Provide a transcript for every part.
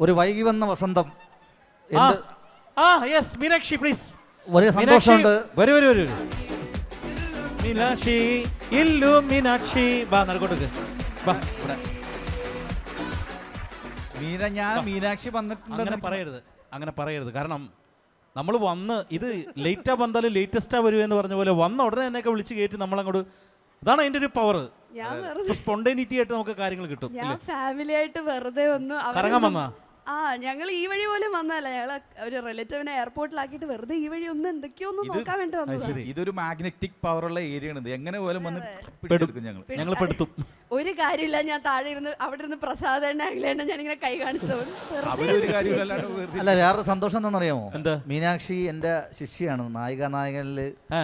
ഒരു വൈകി വന്ന വസന്തം ആ യെസ് മീനാക്ഷി പ്ലീസ് വലിയ സന്തോഷമുണ്ട്. വരൂ വരൂ വരൂ. മീനാക്ഷി ഇല്ലു മീനാക്ഷി. ബാ നടക്കോട്ട് ബാ ഇവിടെ. മീന ഞാൻ മീനാക്ഷി വന്നിട്ടുണ്ട് അങ്ങനെ പറയരുത്. അങ്ങനെ പറയരുത്. കാരണം നമ്മൾ വന്ന് ഇത് ലേറ്റാ വന്നാലും ലേറ്റസ്റ്റാ വരൂ എന്ന് പറഞ്ഞ പോലെ വന്ന ഉടനെ എന്നെയൊക്കെ വിളിച്ച് കയറ്റി നമ്മളങ്ങോട്ട് അതാണ് അതിന്റെ ഒരു പവർ സ്പോണ്ടേനിറ്റി ആയിട്ട് നമുക്ക് കാര്യങ്ങൾ കിട്ടും ഫാമിലി ആയിട്ട് വെറുതെ ഒന്ന് കറങ്ങാൻ വന്നാ? ആ ഞങ്ങൾ ഈ വഴി പോലും വന്നതല്ല. ഞങ്ങൾ ഒരു റിലേറ്റീവിനെ എയർപോർട്ടിലാക്കിയിട്ട് വെറുതെ ഈ വഴി ഒന്ന് എന്തൊക്കെയോ ഒന്ന് നോക്കാൻ വേണ്ടി വന്നത് ശരി. ഇതൊരു മാഗ്നറ്റിക് പവർ ഉള്ള ഏരിയ ആണ് ഇത് എങ്ങനെ പോലും വന്ന് പിടിച്ചെടുക്കും ഞങ്ങൾ ഞങ്ങൾ പെടുത്തും. ഒരു കാര്യമില്ല. ഞാൻ താഴെ ഇരുന്ന് അവിടെ ഇരുന്ന് പ്രസാദേണ്ണ ഞാൻ ഇങ്ങനെ കൈ കാണിച്ചു കാര്യമില്ലാണ്ട് വെറുതെ അല്ല വേറെ സന്തോഷം എന്താണെന്നറിയാമോ എന്താ? മീനാക്ഷി എന്റെ ശിഷ്യാണ്. നായിക നായകനിൽ ആ.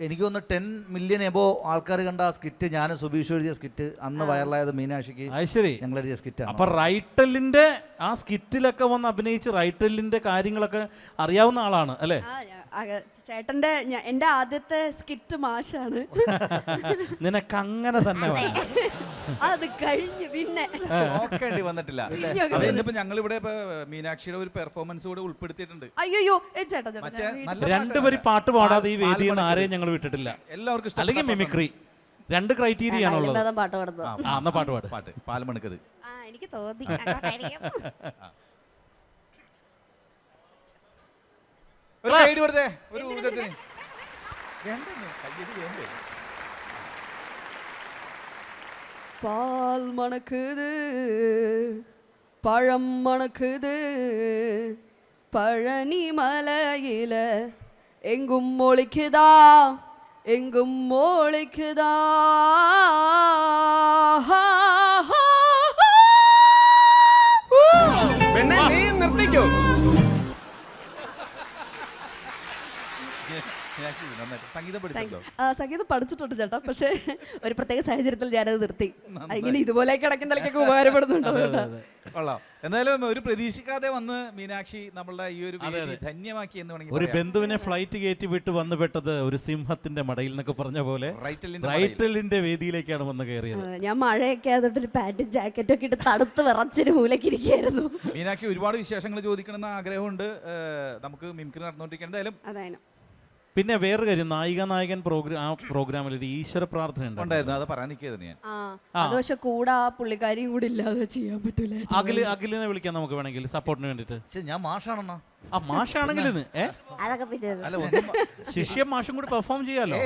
എനിക്ക് തോന്നുന്നു ടെൻ മില്യൺ എബോ ആൾക്കാർ കണ്ട ആ സ്കിറ്റ് ഞാൻ സുബീഷ് എഴുതിയ സ്കിറ്റ് അന്ന് വൈറലായത് മീനാക്ഷിക്ക് ശരി. ഞങ്ങൾ എഴുതിയ സ്കിറ്റ് അപ്പൊ റൈറ്റലിന്റെ ആ സ്കിറ്റിലൊക്കെ വന്ന് അഭിനയിച്ച് റൈറ്റലിന്റെ കാര്യങ്ങളൊക്കെ അറിയാവുന്ന ആളാണ് അല്ലേ? ചേട്ടന്റെ എന്റെ ആദ്യത്തെ സ്കിറ്റ് മാഷാണ്. നിനക്ക് അങ്ങനെ തന്നെ. അത്. കഴിഞ്ഞു പിന്നെ. നോക്കേണ്ടി വന്നിട്ടില്ല. ഇന്നിപ്പോ ഞങ്ങൾ ഇവിടെ മീനാക്ഷിയുടെ ഒരു പെർഫോമൻസ് കൂടെ ഉൾപ്പെടുത്തിയിട്ടുണ്ട്. അയ്യോ ചേട്ടാ രണ്ടുപേര് പാട്ട് പാടാതെ ഈ വേദിയിൽ നിന്ന് ആരെയും ഞങ്ങൾ വിട്ടിട്ടില്ല. എല്ലാവർക്കും ഇഷ്ടം അല്ലെങ്കിൽ മിമിക്രി രണ്ട് ക്രൈറ്റീരിയ ആണുള്ളത് പാട്ട് പാടുന്നത്. ആ എന്നാ പാട്ട് പാട്. പാട്ട്. പാൽമണക്കത് ആ എനിക്ക് തോന്നി. അങ്ങോട്ടായിരിക്കും. ഒരു കൈയ്യടി കൊടുത്തേ ഒരു ഊർജ്ജത്തിന് വേണ്ടെന്ന്, കയ്യടി വേണ്ടേ பால் மணக்குது பழம் மணக்குது பழனி மலையில எங்கும் ஒழிக்குதா எங்கும் ஒழிக்குதா പെണ്ണെ നീ നിർത്തിക്കോ സംഗീതം പഠിച്ചിട്ടുണ്ട്? ചേട്ടാ. പക്ഷേ ഒരു പ്രത്യേക സാഹചര്യത്തിൽ ഞാനത് നിർത്തി. ഇങ്ങനെ ഇതുപോലെ കിടക്കുന്നതിലേക്കൊക്കെ ഉപകാരപ്പെടുന്നുണ്ടോ കൊള്ളാം. എന്തായാലും ഒരു പ്രതീക്ഷിക്കാതെ വന്ന് മീനാക്ഷി നമ്മളുടെ ഈ ഒരു ധന്യമാക്കി എന്ന് വേണമെങ്കിൽ ഒരു. ബന്ധുവിനെ ഫ്ലൈറ്റ് കയറ്റി വിട്ട് വന്നു പെട്ടത് ഒരു സിംഹത്തിന്റെ മടയിൽ എന്നൊക്കെ പറഞ്ഞ പോലെ റൈറ്റലിന്റെ. വേദിയിലേക്കാണ് വന്ന് കയറിയത്. ഞാൻ മഴയൊക്കെ ആയതുകൊണ്ട് ഒരു പാന്റും ജാക്കറ്റും ഒക്കെ ഇട്ട് തണുത്ത് വിറച്ചൊരു മൂലക്കിരിക്കുകയായിരുന്നു മീനാക്ഷി ഒരുപാട് വിശേഷങ്ങൾ ചോദിക്കണമെന്ന് ആഗ്രഹമുണ്ട്. നമുക്ക് മിമിക്രി നടന്നുകൊണ്ടിരിക്കുന്നത് എന്തായാലും അതായത് പിന്നെ വേറൊരു കാര്യം നായിക നായകൻ പ്രോഗ്രാം ആ പ്രോഗ്രാമിൽ ഒരു ഈശ്വര പ്രാർത്ഥന ഉണ്ടായിരുന്നു. അത് പറയാൻ നിൽക്കായിരുന്നു ഞാൻ അത് പക്ഷെ കൂടെ ആ പുള്ളിക്കാരിയും കൂടി ഇല്ലാതെ ചെയ്യാൻ പറ്റൂല. അഖിൽ അഖിലിനെ വിളിക്കാൻ നമുക്ക് വേണമെങ്കിൽ സപ്പോർട്ടിന് വേണ്ടിട്ട് ഞാൻ മാഷാണെന്നാ. ആ മാഷാണെങ്കിൽ ഇന്ന് അതൊക്കെ പിന്നെ അല്ല ഒന്നും ശിഷ്യം മാഷും കൂടി പെർഫോം ചെയ്യാലോ?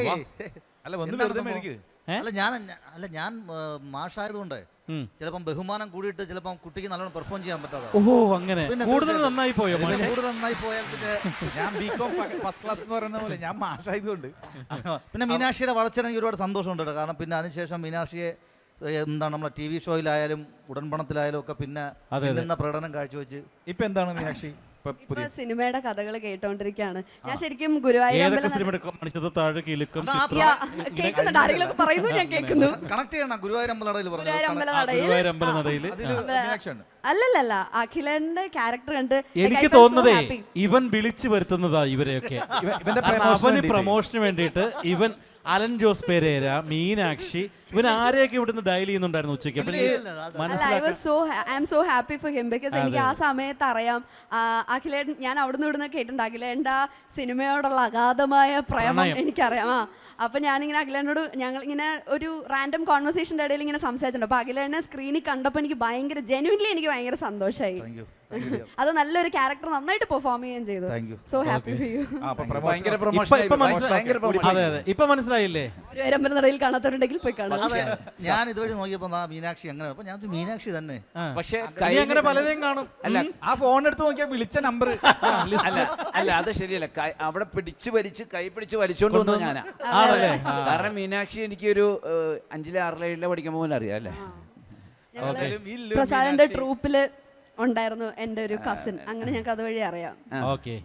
അല്ല ഒന്ന് എന്താണ് വെറുതെ സംഭവം? അല്ല ഞാൻ അല്ല ഞാൻ മാഷായതുകൊണ്ട്. ചിലപ്പം ബഹുമാനം കൂടിയിട്ട് ചിലപ്പം കുട്ടിക്ക് നല്ലോണം പെർഫോം ചെയ്യാൻ പറ്റാതെ ഓഹോ അങ്ങനെ. കൂടുതൽ നന്നായി പോയോ കൂടുതൽ നന്നായി പോയാൽ പിന്നെ ഞാൻ ബികോം ഫസ്റ്റ് ക്ലാസ് എന്ന് പറയുന്ന പോലെ ഞാൻ മാഷായതുകൊണ്ട്. പിന്നെ മീനാക്ഷിയുടെ വളർച്ച എനിക്ക് ഒരുപാട് സന്തോഷമുണ്ട്. കാരണം പിന്നെ അതിനുശേഷം മീനാക്ഷിയെ എന്താണ് നമ്മളെ ടി വി ഷോയിലായാലും ഉടൻപണത്തിലായാലും ഒക്കെ പിന്നെ പ്രകടനം കാഴ്ചവെച്ച് ഇപ്പൊ എന്താണ് മീനാക്ഷി? ഇപ്പൊ സിനിമയുടെ കഥകൾ കേട്ടോണ്ടിരിക്കാണ്. ഞാൻ ശരിക്കും ഗുരുവായൂർ ഏതൊക്കെ താഴെ കിലുക്കം അതാ, ചിത്രം? യാ, കേൾക്കുന്നുണ്ട്. ആരെങ്കിലും ഒക്കെ പറയുന്നു? ഞാൻ കേൾക്കുന്നു കണക്ട് ചെയ്യണം ഗുരുവായൂർ അമ്പലടയിൽ ഗുരുവായൂർ അമ്പല നടയിൽ ഗുരുവായൂർ അമ്പലനടയിൽ അതിൽ മീനാക്ഷി അല്ലല്ലല്ല അഖിലന്റെ ക്യാരക്ടർ കണ്ട് എനിക്ക് തോന്നുന്നത് ഇവൻ വിളിച്ചു വരുത്തുന്നതാ ഇവരെയൊക്കെ. ഇവ- ഇവന്റെ കാരണം promotion അവന് വേണ്ടിയിട്ട്. പ്രൊമോഷന് വേണ്ടിയിട്ട് ഇവൻ അലൻ ജോസ് പെരേര മീനാക്ഷി ഇവൻ ആരെയൊക്കെ ഇവിടുന്ന് ഡയൽ ചെയ്യുന്നുണ്ടായിരുന്നു ഉച്ചയ്ക്ക്? അപ്പൊ എനിക്ക് മനസ്സിലാക്കാൻ so I am so happy for him because എനിക്ക് ആ സമയത്ത് അറിയാം ആ, അഖിലേട്ടൻ ഞാൻ അവിടുന്ന് ഇവിടുന്ന് കേട്ടിട്ടുണ്ട്. അഖിലേണ്ട സിനിമയോടുള്ള അഗാധമായ പ്രേമം പ്രണയം. എനിക്കറിയാം. ആ അപ്പൊ ഞാനിങ്ങനെ അഖിലേനോട് ഞങ്ങൾ ഇങ്ങനെ ഒരു റാൻഡം കോൺവെർസേഷന്റെ ഇടയിൽ ഇങ്ങനെ സംസാരിച്ചിട്ടുണ്ട്. അപ്പൊ അഖിലേനെ സ്ക്രീനിൽ കണ്ടപ്പോൾ എനിക്ക് ഭയങ്കര ജെനുവിൻലി എനിക്ക് ഭയങ്കര സന്തോഷമായി താങ്ക് താങ്ക് യു അത് നല്ലൊരു ക്യാരക്ടർ നന്നായിട്ട് പെർഫോം ചെയ്യുകയും ചെയ്തു. സോ ഹാപ്പി ഫോർ യു ആ, അപ്പൊ പ്രൊമോഷൻ ഇപ്പൊ ഇപ്പൊ മനസ്സിലായി. അതെ അതെ. ഇപ്പൊ മനസ്സിലായില്ലേ? ഒരു വരമ്പല നടയിൽ കാണാത്തവരുണ്ടെങ്കിൽ പോയി കാണാം. ഞാൻ ഇതുവഴി നോക്കിയപ്പോ ആ മീനാക്ഷി അങ്ങനെ. അപ്പൊ ഞാൻ മീനാക്ഷി തന്നെ. പക്ഷേ അങ്ങനെ പലതും കാണും. അല്ല. ആ ഫോൺ എടുത്ത് നോക്കിയാൽ വിളിച്ച നമ്പർ അല്ല അല്ല അത് ശരിയല്ല. അവിടെ പിടിച്ചു വലിച്ച് കൈ പിടിച്ച് വലിച്ചോണ്ട് വന്നത് ഞാനാ. കാരണം മീനാക്ഷി എനിക്ക് ഒരു അഞ്ചിലെ ആറിലെ ഏഴിലെ പഠിക്കുമ്പോൾ അറിയാം അല്ലേ? പ്രസാദിന്റെ ട്രൂപ്പിൽ ഉണ്ടായിരുന്നു എന്റെ ഒരു കസിൻ അങ്ങനെ ഞങ്ങൾക്ക് അതുവഴി അറിയാം. ഓക്കെ.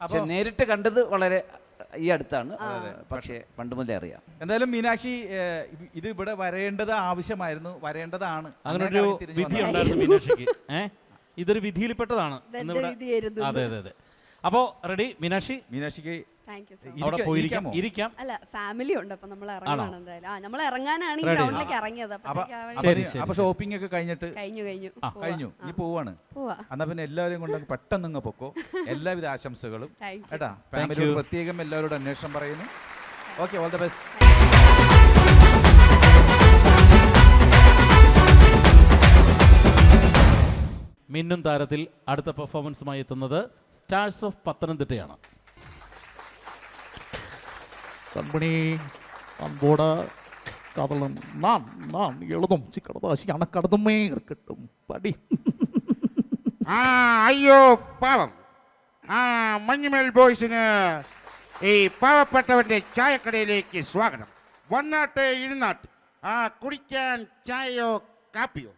പക്ഷെ നേരിട്ട് കണ്ടത് വളരെ ഈ അടുത്താണ്. പക്ഷേ പണ്ട് മുതലേ അറിയാം. എന്തായാലും മീനാക്ഷി ഏഹ്, ഇത് ഇത് ഇവിടെ വരേണ്ടത് ആവശ്യമായിരുന്നു വരേണ്ടതാണ്. അങ്ങനെ ഒരു കറങ്ങി തിരിഞ്ഞ് വിധി. ഉണ്ടായിരുന്നു മീനാക്ഷിക്ക്. ഏ? ഇതൊരു വിധിയിൽപ്പെട്ടതാണ് ഇതെന്റെ ഇന്നിവിടെ- വിധിയായിരുന്നു അതെ അതെ അതെ. അപ്പോ റെഡി മീനാക്ഷി? മീനാക്ഷിക്ക് താങ്ക് യു സോ അവിടെ ഇരിക്ക- പോയിരിക്കാം ഇരിക്കാമോ? ഇരിക്കാം അല്ല ഫാമിലി ഉണ്ട് അപ്പൊ നമ്മൾ ഇറങ്ങണം എന്തായാലും. ആ നമ്മൾ ഇറങ്ങാനാണ് ഈ Ready. ഗ്രൗണ്ടിലേക്ക് ഇറങ്ങിയത്. അപ്പൊ അപ്പത്തേക്ക് ആ വഴി- ശരി, അപ്പൊ ശരി, അപ്പൊ ശരി. ഷോപ്പിംഗ് ഒക്കെ കഴിഞ്ഞിട്ട് കഴിഞ്ഞു നീ പോവാണ്. പോവാ. എന്നാ പിന്നെ എല്ലാവരും കൊണ്ട് പെട്ടെന്ന് ഇങ്ങ് പൊക്കോ. എല്ലാവിധ ആശംസകളും. കേട്ടാ you. ഫാമിലിയോട് പ്രത്യേകം എല്ലാവരോടും അന്വേഷണം പറയുന്നു. ഓക്കെ ഓൾ ദ ബെസ്റ്റ് മിന്നും താരത്തിൽ അടുത്ത പെർഫോമൻസുമായി എത്തുന്നത് സ്റ്റാർസ് ഓഫ് പത്തനംതിട്ടയാണ്. கண்மணி அன்போட காதலன் நான் நான் எழுதும் சிக்கடதாசி அணக்கடதுமே இருக்கட்டும் படி ആ അയ്യോ പാവം ആ മഞ്ഞുമേൽ ബോയ്സിന് ഈ പാവപ്പെട്ടവന്റെ ചായക്കടയിലേക്ക് സ്വാഗതം വന്നാട്ട് ഇരുന്നാട്ട് ആ കുടിക്കാൻ ചായയോ കാപ്പിയോ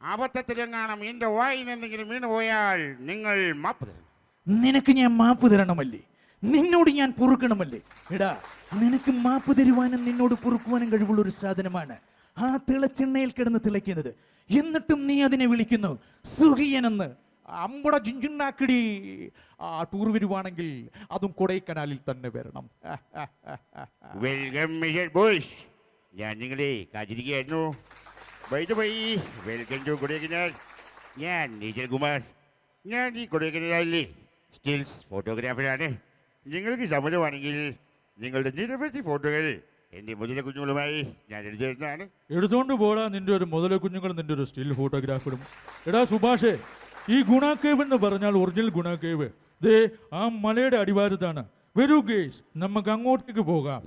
അബദ്ധത്തിലെങ്ങാണം എൻ്റെ വായിൽ നിന്നെങ്കിലും വീണു പോയാൽ നിങ്ങൾ മാപ്പ് തരണം നിനക്ക് ഞാൻ മാപ്പ് തരണമല്ലേ നിന്നോട് ഞാൻ പൊറുക്കണമല്ലേ? എടാ നിനക്ക് മാപ്പ് തരുവാനും നിന്നോട് പൊറുക്കുവാനും കഴിവുള്ള ഒരു സാധനമാണ് ആ തിളച്ചെണ്ണയിൽ കിടന്ന് തിളയ്ക്കുന്നത്. എന്നിട്ടും നീ അതിനെ വിളിക്കുന്നു സുഖിയനെന്ന്. അമ്പട ജിഞ്ചുണ്ടാക്കിടി ആ ടൂർ വരുവാണെങ്കിൽ അതും കൊടൈക്കനാലിൽ തന്നെ വരണം. വെൽക്കം മിസ്റ്റർ ഞാൻ നിങ്ങളെ കാത്തിരിക്കുകയായിരുന്നു. വെൽക്കം ടു ഞാൻ നീജൽ കുമാർ. ഞാൻ ഈ കൊടൈക്കനാലിലെ സ്റ്റിൽസ് ഫോട്ടോഗ്രാഫറാണ് നിങ്ങൾക്ക് സമ്മതമാണെങ്കിൽ നിങ്ങളുടെ നിരവധി ഫോട്ടോകൾ എന്റെ മുതല കുഞ്ഞുങ്ങളുമായി ഞാൻ എടുത്തു തരുന്നതാണ് എടുത്തോണ്ട് പോടാ നിന്റെ ഒരു മുതല കുഞ്ഞുങ്ങൾ നിന്റെ ഒരു സ്റ്റിൽ ഫോട്ടോഗ്രാഫറും എടാ സുഭാഷേ ഈ ഗുണാക്കേവ് എന്ന് പറഞ്ഞാൽ ഒറിജിനൽ ഗുണാക്കേവ്. ദേ ആ മലയുടെ അടിവാരത്താണ്. വരൂ ഗേസ് നമുക്ക് അങ്ങോട്ടേക്ക് പോകാം.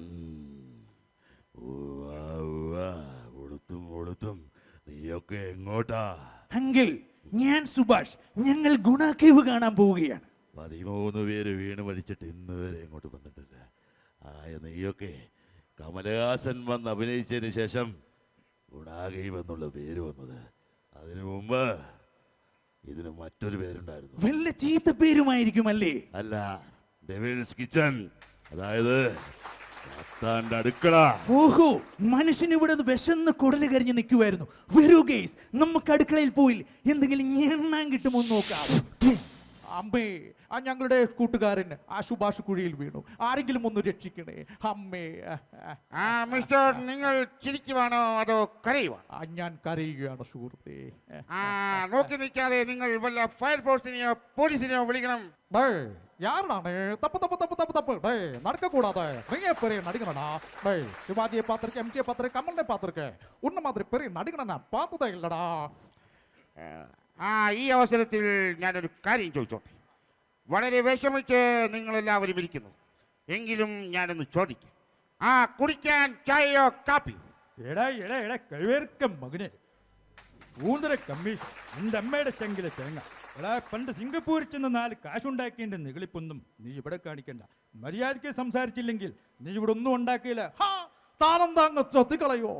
ഒളുത്തും ഒളുത്തും നീയൊക്കെ എങ്ങോട്ടാ? അങ്കിൾ ഞാൻ സുഭാഷ്. ഞങ്ങൾ ഗുണാക്കേവ് കാണാൻ പോവുകയാണ്. പതിമൂന്ന് പേര് വീണ് മരിച്ചിട്ട് ഇന്ന് വരെ ഇങ്ങോട്ട് വന്നിട്ടില്ല. ആയ നീയൊക്കെ കമലഹാസൻ വന്ന് അഭിനയിച്ചതിന് ശേഷം ഗുണാഗൈവ് എന്നുള്ള പേര് വന്നത്. അതിനു മുമ്പ് ഇതിന് മറ്റൊരു പേരുണ്ടായിരുന്നു. വല്ല ചീത്ത പേരുമായിരിക്കും അല്ലേ അല്ല ഡെവിൾസ് കിച്ചൻ അതായത് സത്താന്റെ അടുക്കള. ഓഹോ മനുഷ്യൻ ഇവിടെ വിശന്ന് കുടൽ കരിഞ്ഞ് നിൽക്കുമായിരുന്നു വരൂ ഗേസ് നമുക്ക് അടുക്കളയിൽ പോയി എന്തെങ്കിലും എണ്ണാൻ കിട്ടുമോ നോക്കാം. അമ്മേ ആ ഞങ്ങളുടെ കൂട്ടുകാരൻ ആ സുഭാഷ് കുഴിയിൽ വീണു ആരെങ്കിലും ഒന്ന് രക്ഷിക്കണേ അമ്മേ ആ, ആ, ആ മിസ്റ്റർ നിങ്ങൾ ചിരിക്കുവാണോ അതോ കരയുവാണോ ആ, ഞാൻ കരയുകയാണ് സുഹൃത്തേ ആ നോക്കി നിൽക്കാതെ നിങ്ങൾ വല്ല ഫയർഫോഴ്സിനെയോ പോലീസിനെയോ വിളിക്കണം டே யாருடானே தப்பு தப்பு தப்பு தப்பு தப்பு டேய் நடக்கக்கூடாது நீங்க பெரிய நடிகனடா டேய் சிவாஜியை பார்த்திருக்கேன் எம்ஜியை பார்த்திருக்கேன் கமலை பார்த்திருக்கேன் உன்ன மாதிரி பெரிய நடிகனை நான் பார்த்ததே இல்லடா ആ ഈ അവസരത്തിൽ ഞാനൊരു കാര്യം ചോദിച്ചോട്ടെ? വളരെ വിഷമിച്ച് നിങ്ങളെല്ലാവരും ഇരിക്കുന്നു. എങ്കിലും ഞാനൊന്ന് ചോദിക്കാം. ആ കുടിക്കാൻ ചായയോ കാപ്പിയോ എടാ എടാ എടാ കഴിവേർക്കം മകനെ. ഊന്തര കമ്മീഷൻ എന്റെ അമ്മയുടെ ചെങ്കിലെ തേങ്ങ. എടാ പണ്ട് സിംഗപ്പൂരിൽ ചെന്ന് നാല് കാശുണ്ടാക്കിയതിന്റെ നികളിപ്പൊന്നും നീ ഇവിടെ കാണിക്കണ്ട. മര്യാദയ്ക്ക് സംസാരിച്ചില്ലെങ്കിൽ നീ ഇവിടെ ഒന്നും ഉണ്ടാക്കിയില്ല. താനെന്താ അങ്ങ് ചത്തിക്കളയോ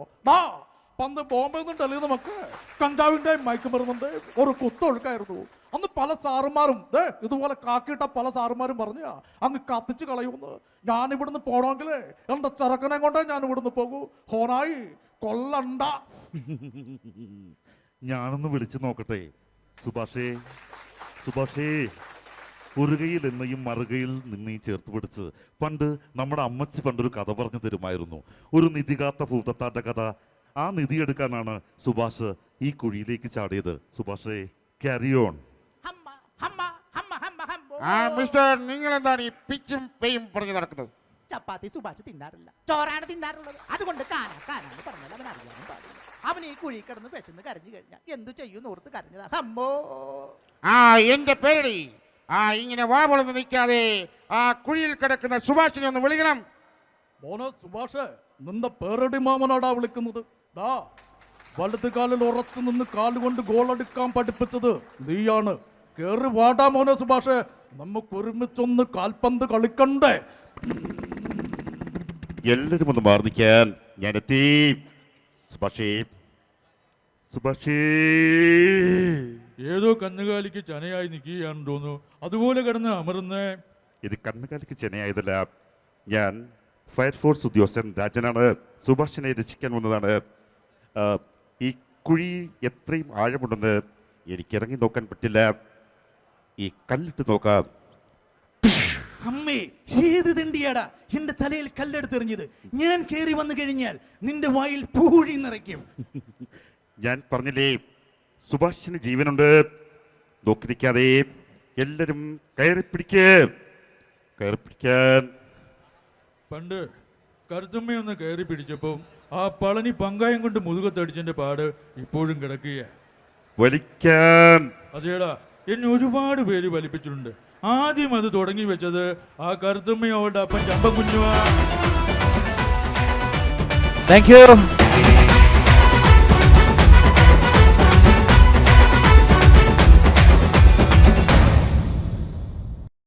പന്ത് ബോംബെന്നും ഡൽഹിയിൽ നമുക്ക്? കഞ്ചാവിന്റെ മയക്കുമരുന്നുണ്ട് ഒരു കുത്തൊഴുക്കായിരുന്നു അന്ന് പല സാറുമാരും ദേ ഇതുപോലെ കാക്കിയിട്ട പല സാറുമാരും പറഞ്ഞ അങ്ങ് കത്തിച്ച് കളയുമെന്ന്. ഞാൻ ഇവിടുന്ന് പോണമെങ്കിൽ എന്റെ ചെറുക്കനെ കൊണ്ടേ ഞാൻ ഇവിടുന്ന് പോകൂ. ഹോണായി കൊല്ലണ്ട. ഞാനൊന്ന് വിളിച്ചു നോക്കട്ടെ. സുഭാഷേ സുഭാഷേ. ഒരു എണ്ണയും മറുകയിൽ നിന്നെയും ചേർത്ത് പിടിച്ച് പണ്ട് നമ്മുടെ അമ്മച്ചി പണ്ടൊരു കഥ പറഞ്ഞു തരുമായിരുന്നു. ഒരു നിധികാത്ത ഭൂതത്താറ്റ കഥ ആ നിധി എടുക്കാനാണ് സുഭാഷ് ഈ കുഴിയിലേക്ക് ചാടിയത്. സുഭാഷേ ക്യാരി ഓൺ ആ മിസ്റ്റർ നിങ്ങൾ എന്താണ് ഈ പിച്ചും പെയും പറഞ്ഞു നടക്കുന്നത്? ചപ്പാത്തി സുഭാഷ് തിന്നാറില്ല. ചോറാണ് തിന്നാറുള്ളത്. അതുകൊണ്ട് കാന കാനാന്ന് പറഞ്ഞാൽ അവൻ അറിയാനും പാടില്ല. അവൻ ഈ കുഴി കിടന്ന് വിശന്ന് കരഞ്ഞു കഴിഞ്ഞാൽ എന്തു ചെയ്യും ഓർത്ത് കരഞ്ഞതാ. അമ്മോ ആ എന്റെ പേടി. ആ ഇങ്ങനെ വാ പൊളന്ന് നിൽക്കാതെ ആ കുഴിയിൽ കിടക്കുന്ന സുഭാഷിനെ ഒന്ന് വിളിക്കണം. മോനോ സുഭാഷ് നിന്റെ പേരടി മാമനോടാ വിളിക്കുന്നത്? ദാ വലത് കാലിൽ ഉറച്ചു നിന്ന് കാലുകൊണ്ട് ഗോളെടുക്കാൻ പഠിപ്പിച്ചത് നീയാണ്. കേറി വാടാ മോനെ സുഭാഷ്. നമുക്ക് ഒരുമിച്ചൊന്ന് കാൽപന്ത് കളിക്കണ്ടേ? എല്ലാരും ഒന്ന് മാറി നിൽക്കാൻ ഞാൻ എത്തി. സുഭാഷേ. സുഭാഷേ. ഏതോ കന്നുകാലിക്ക് ചനയായി നിൽക്കുകയാണെന്ന് തോന്നുന്നു. അതുപോലെ കിടന്ന് അമരുന്നേ ഇത് കന്നുകാലിക്ക് ചെനയായതല്ല. ഞാൻ ഫയർഫോഴ്സ് ഉദ്യോഗസ്ഥൻ രാജനാണ്. സുഭാഷിനെ രക്ഷിക്കാൻ വന്നതാണ്. ഈ കുഴി എത്രയും ആഴമുണ്ടെന്ന് എനിക്ക് ഇറങ്ങി നോക്കാൻ പറ്റില്ല. ഈ കല്ലിട്ട് നോക്കാം. അമ്മേ ഏത് തിണ്ടിയാടാ എന്റെ തലയിൽ കല്ലെടുത്തെറിഞ്ഞത്? ഞാൻ കയറി വന്നു കഴിഞ്ഞാൽ നിന്റെ വായിൽ പൂഴി നിറയ്ക്കും. ഞാൻ പറഞ്ഞില്ലേ സുഭാഷിന് ജീവനുണ്ട്. നോക്കി നിൽക്കാതെ എല്ലാരും കയറി പിടിക്ക്. കയറി പിടിക്കാൻ. പണ്ട് കറുത്തമ്മയൊന്ന് കയറി പിടിച്ചപ്പോൾ ആ പളനി പങ്കായം കൊണ്ട് മുതുകത്തടിച്ചെന്റെ പാട് ഇപ്പോഴും കിടക്കുക വലിക്കാൻ. അതേടാ എന്നെ ഒരുപാട് പേര് വലിപ്പിച്ചിട്ടുണ്ട്. ആദ്യം അത് തുടങ്ങി വെച്ചത് ആ കറുത്തമ്മയോട് അപ്പൻ ചമ്പ കുഞ്ഞുവാ താങ്ക് യു